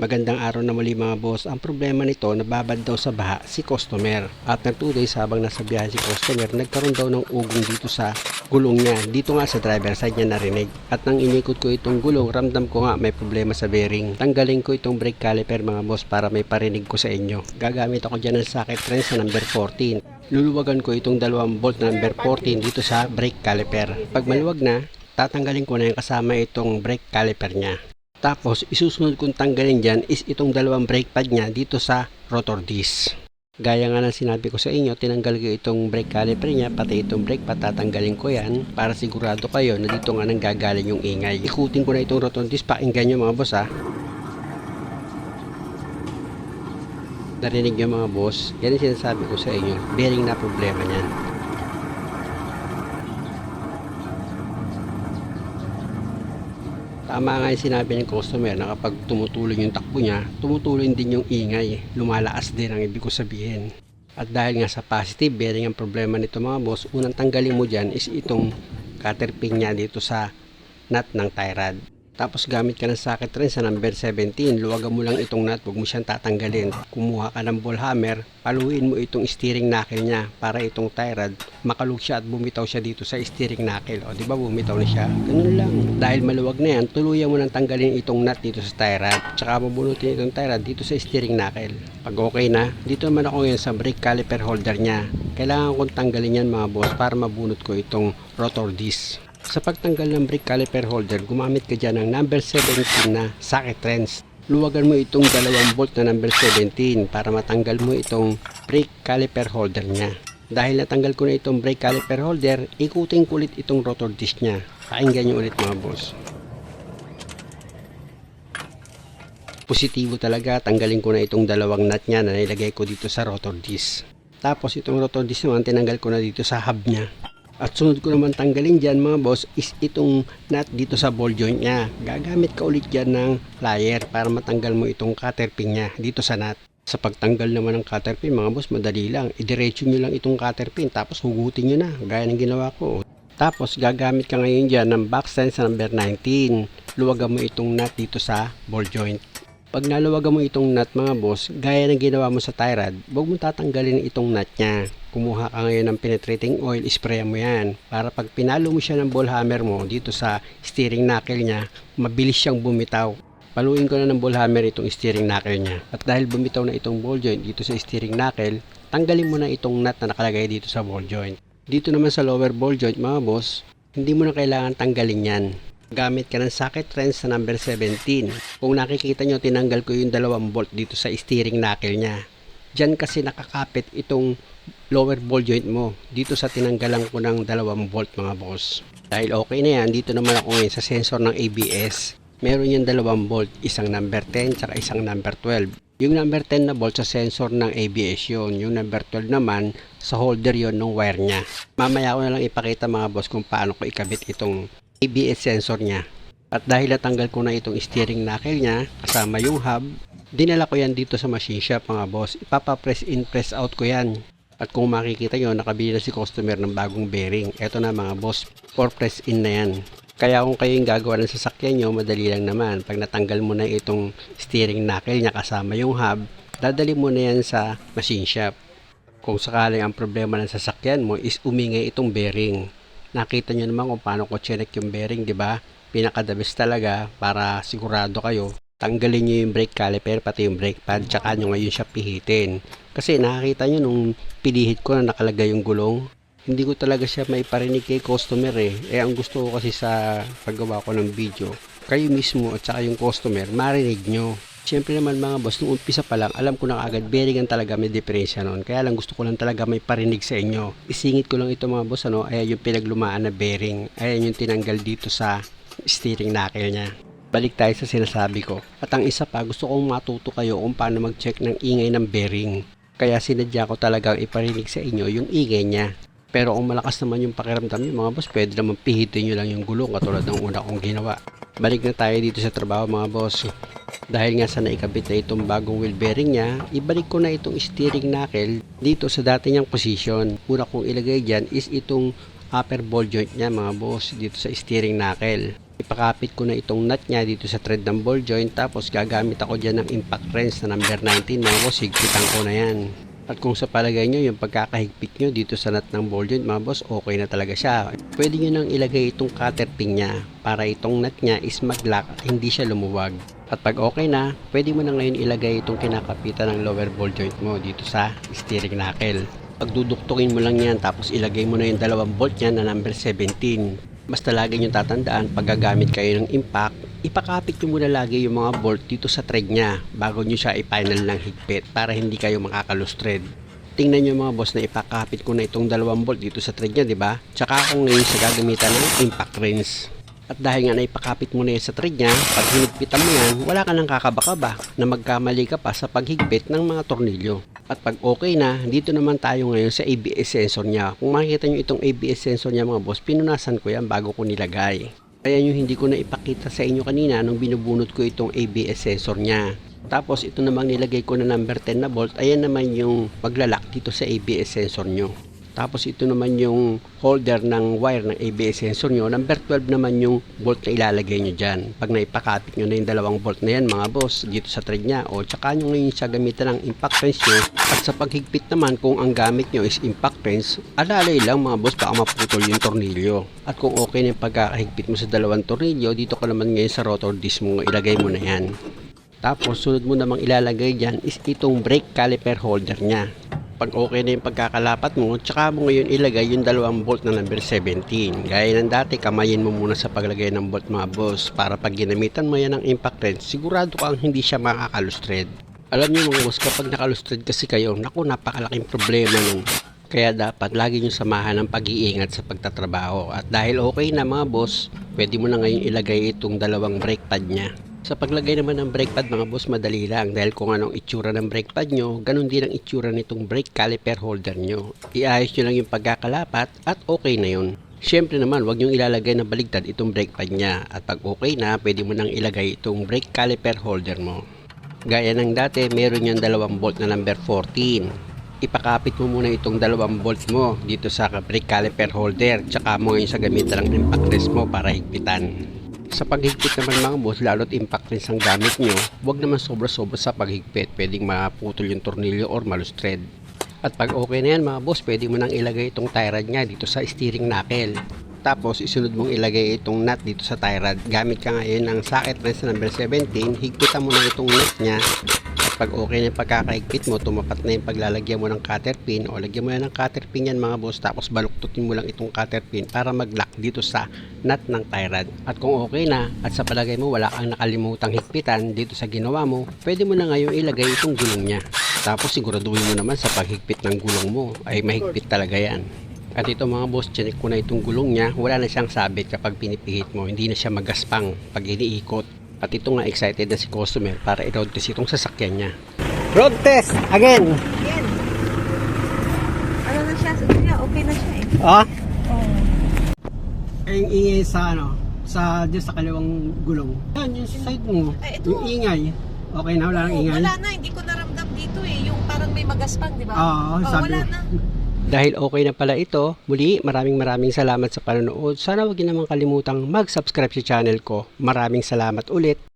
Magandang araw na muli mga boss. Ang problema nito, nababad daw sa baha si customer. At ng 2 days habang nasa biyahe si customer, nagkaroon daw ng ugong dito sa gulong niya. Dito nga sa driver side niya narinig. At nang inikot ko itong gulong, ramdam ko nga may problema sa bearing. Tanggalin ko itong brake caliper mga boss para may parinig ko sa inyo. Gagamit ako dyan ng socket wrench sa number 14. Luluwagan ko itong dalawang bolt na number 14 dito sa brake caliper. Pag maluwag na, tatanggalin ko na yung kasama itong brake caliper niya. Tapos, isusunod kong tanggalin dyan is itong dalawang brake pad niya dito sa rotor disc. Gaya nga ng sinabi ko sa inyo, tinanggal ko itong brake caliper niya, pati itong brake pad, tatanggalin ko yan para sigurado kayo na dito nga nang gagaling yung ingay. Ikutin ko na itong rotor disc, pakinggan nyo mga boss ha. Narinig nyo mga boss, yan yung sinasabi ko sa inyo, bearing na problema niyan. Tama nga yung sinabi ng customer na kapag tumutuloy yung takbo niya, tumutuloy din yung ingay. Lumalakas din ang ibig ko sabihin. At dahil nga sa positive bearing ang problema nito mga boss, unang tanggalin mo dyan is itong cutter pin niya dito sa nut ng tie rod. Tapos gamit ka ng socket wrench sa number 17, luwagan mo lang itong nut, huwag mo siyang tatanggalin. Kumuha ka ng ball hammer, paluin mo itong steering knuckle niya para itong tie rod makalug siya at bumitaw siya dito sa steering knuckle. O di ba bumitaw na siya? Ganun lang. Dahil maluwag na yan, tuluyan mo nang tanggalin itong nut dito sa tie rod. Tsaka mabunutin itong tie rod dito sa steering knuckle. Pag okay na, dito naman ako ngayon sa brake caliper holder niya. Kailangan kong tanggalin yan mga boss para mabunot ko itong rotor disc. Sa pagtanggal ng brake caliper holder, gumamit ka dyan ng number 17 na socket wrench. Luwagan mo itong dalawang bolt na number 17 para matanggal mo itong brake caliper holder niya. Dahil natanggal ko na itong brake caliper holder, ikutin ko ulit itong rotor disc niya. Pakinggan nyo ulit mga boss. Positibo talaga, tanggalin ko na itong dalawang nut niya na nilagay ko dito sa rotor disc. Tapos itong rotor disc naman, tinanggal ko na dito sa hub niya. At sunod ko naman tanggalin dyan mga boss is itong nut dito sa ball joint niya. Gagamit ka ulit dyan ng plier para matanggal mo itong cutter pin niya dito sa nut. Sa pagtanggal naman ng cutter pin mga boss madali lang. Idiretso nyo lang itong cutter pin tapos hugutin nyo na gaya ng ginawa ko. Tapos gagamit ka ngayon dyan ng back sa number 19. Luwagan mo itong nut dito sa ball joint. Pag naluwagan mo itong nut mga boss, gaya ng ginawa mo sa tie rod, huwag mo tatanggalin itong nut niya. Kumuha ka ngayon ng penetrating oil, spray mo yan. Para pag pinalo mo siya ng ball hammer mo dito sa steering knuckle niya, mabilis siyang bumitaw. Paluin ko na ng ball hammer itong steering knuckle niya. At dahil bumitaw na itong ball joint dito sa steering knuckle, tanggalin mo na itong nut na nakalagay dito sa ball joint. Dito naman sa lower ball joint mga boss, hindi mo na kailangan tanggalin yan gamit ka ng socket wrench sa number 17. Kung nakikita nyo, tinanggal ko yung dalawang bolt dito sa steering knuckle niya. Diyan kasi nakakapit itong lower ball joint mo dito sa tinanggalan ko ng dalawang bolt mga boss. Dahil okay na yan, dito naman ako ngayon sa sensor ng ABS. Meron yung dalawang bolt, isang number 10 tsaka isang number 12. Yung number 10 na bolt sa sensor ng ABS yun. Yung number 12 naman sa holder yon ng wire niya. Mamaya ko na lang ipakita mga boss kung paano ko ikabit itong ABS sensor niya. At dahil natanggal ko na itong steering knuckle niya kasama yung hub, dinala ko yan dito sa machine shop mga boss. Ipapa-press in, press out ko yan. At kung makikita nyo, nakabili na si customer ng bagong bearing. Ito na mga boss, for press in na yan. Kaya kung kayo yung gagawa ng sasakyan nyo, madali lang naman. Pag natanggal mo na itong steering knuckle niya kasama yung hub, dadali mo na yan sa machine shop. Kung sakaling ang problema ng sasakyan mo is umingay itong bearing nakita nyo naman kung paano ko check yung bearing, di ba? Pinaka the best talaga para sigurado kayo. Tanggalin nyo yung brake caliper, pati yung brake pad, tsaka nyo ngayon siya pihitin. Kasi nakakita nyo nung pinihit ko na nakalagay yung gulong, hindi ko talaga siya may parinig kay customer eh. Eh ang gusto ko kasi sa paggawa ko ng video, kayo mismo at saka yung customer, marinig nyo. Siyempre naman mga boss, nung umpisa pa lang, alam ko na agad, bearing ang talaga may diferensya noon. Kaya lang gusto ko lang talaga may parinig sa inyo. Isingit ko lang ito mga boss, ano, ayan yung pinaglumaan na bearing. Ayan yung tinanggal dito sa steering knuckle niya. Balik tayo sa sinasabi ko. At ang isa pa, gusto kong matuto kayo kung paano mag-check ng ingay ng bearing. Kaya sinadya ko talagang iparinig sa inyo yung ingay niya. Pero kung malakas naman yung pakiramdam nyo mga boss, pwede naman pihitin nyo lang yung gulong katulad ng una kong ginawa. Balik na tayo dito sa trabaho mga boss. Dahil nga sa naikabit na itong bagong wheel bearing niya, ibalik ko na itong steering knuckle dito sa dati niyang position. Una kong ilagay dyan is itong upper ball joint niya mga boss dito sa steering knuckle. Ipakapit ko na itong nut niya dito sa thread ng ball joint tapos gagamit ako dyan ng impact wrench na number 19 mga boss, higpitan ko na yan. At kung sa palagay nyo, yung pagkakahigpit nyo dito sa nut ng ball joint, mga boss, okay na talaga siya. Pwede nyo nang ilagay itong cutter pin niya para itong nut niya is mag-lock at hindi siya lumuwag. At pag okay na, pwede mo na ngayon ilagay itong kinakapitan ng lower ball joint mo dito sa steering knuckle. Pagduduktukin mo lang yan tapos ilagay mo na yung dalawang bolt niya na number 17. Basta lagi nyo tatandaan pag gagamit kayo ng impact, ipakapit nyo muna lagi yung mga bolt dito sa thread niya bago nyo siya i-final ng higpit para hindi kayo makakalus thread. Tingnan nyo mga boss na ipakapit ko na itong dalawang bolt dito sa thread niya, di ba? Tsaka ako ngayon sa gagamitan ng impact wrench. At dahil nga naipakapit mo na yan sa thread niya, pag hinigpitan mo yan, wala ka nang kakaba-kaba na magkamali ka pa sa paghigpit ng mga tornilyo. At pag okay na, dito naman tayo ngayon sa ABS sensor niya. Kung makikita nyo itong ABS sensor niya mga boss, pinunasan ko yan bago ko nilagay. Kaya yung hindi ko na ipakita sa inyo kanina nung binubunot ko itong ABS sensor niya. Tapos ito namang nilagay ko na number 10 na bolt, ayan naman yung maglalak dito sa ABS sensor nyo. Tapos ito naman yung holder ng wire ng ABS sensor nyo. Number 12 naman yung bolt na ilalagay nyo dyan. Pag naipakapit nyo na yung dalawang bolt na yan mga boss dito sa thread nya. O tsaka nyo ngayon siya gamitan ng impact wrench nyo. At sa paghigpit naman kung ang gamit nyo is impact wrench, alalay lang mga boss baka maputol yung tornilyo. At kung okay na yung pagkakahigpit mo sa dalawang tornilyo, dito ka naman ngayon sa rotor disc mo, ilagay mo na yan. Tapos sunod mo namang ilalagay dyan is itong brake caliper holder nya pag okay na yung pagkakalapat mo, tsaka mo ngayon ilagay yung dalawang bolt na number 17. Gaya ng dati, kamayin mo muna sa paglagay ng bolt mga boss para pag ginamitan mo yan ng impact wrench, sigurado kang hindi siya makakalustred. Alam niyo mga boss, kapag nakalustred kasi kayo, naku, napakalaking problema nun. Kaya dapat lagi nyo samahan ng pag-iingat sa pagtatrabaho. At dahil okay na mga boss, pwede mo na ngayon ilagay itong dalawang brake pad niya. Sa paglagay naman ng brake pad mga boss, madali lang dahil kung anong itsura ng brake pad nyo, ganun din ang itsura nitong brake caliper holder nyo. Iayos nyo lang yung pagkakalapat at okay na yun. Siyempre naman, huwag nyo ilalagay na baligtad itong brake pad niya at pag okay na, pwede mo nang ilagay itong brake caliper holder mo. Gaya ng dati, meron yung dalawang bolt na number 14 ipakapit mo muna itong dalawang bolt mo dito sa brake caliper holder tsaka mo ngayon sa gamitan ng impact wrench mo para higpitan. Sa paghigpit naman mga boss, lalo't impact wrench ang gamit nyo, huwag naman sobra-sobra sa paghigpit. Pwedeng maputol yung tornilyo or malustred. At pag okay na yan mga boss, pwede mo nang ilagay itong tie rod nga dito sa steering knuckle. Tapos isunod mong ilagay itong nut dito sa tie rod. Gamit ka ngayon ng socket wrench number 17, higpitan mo na itong nut niya. Pag okay na yung pagkakahigpit mo, tumapat na yung paglalagyan mo ng cutter pin o lagyan mo na ng cutter pin yan mga boss tapos baluktutin mo lang itong cutter pin para mag-lock dito sa nut ng tie rod. At kung okay na at sa palagay mo wala kang nakalimutang higpitan dito sa ginawa mo, pwede mo na ngayon ilagay itong gulong niya. Tapos siguraduhin mo naman sa paghigpit ng gulong mo ay mahigpit talaga yan. At ito mga boss, chinek ko na itong gulong niya, wala na siyang sabit kapag pinipihit mo, hindi na siya magaspang pag iniikot. At ito nga excited na si customer para i-road test itong sasakyan niya. Road test again! Yan. Ano na siya? Sabi niya, okay na siya eh. Ah, Oo. ay yung ingay sa ano, sa dyan sa kaliwang gulong. Yan, yung side mo, Ay, ito. yung ingay. Okay na, wala nang ingay. Wala na, hindi ko naramdam dito eh. Yung parang may magaspang, di ba? Oo, sabi wala na. Dahil okay na pala ito, muli maraming maraming salamat sa panonood. Sana huwag niyo naman kalimutang mag-subscribe sa channel ko. Maraming salamat ulit.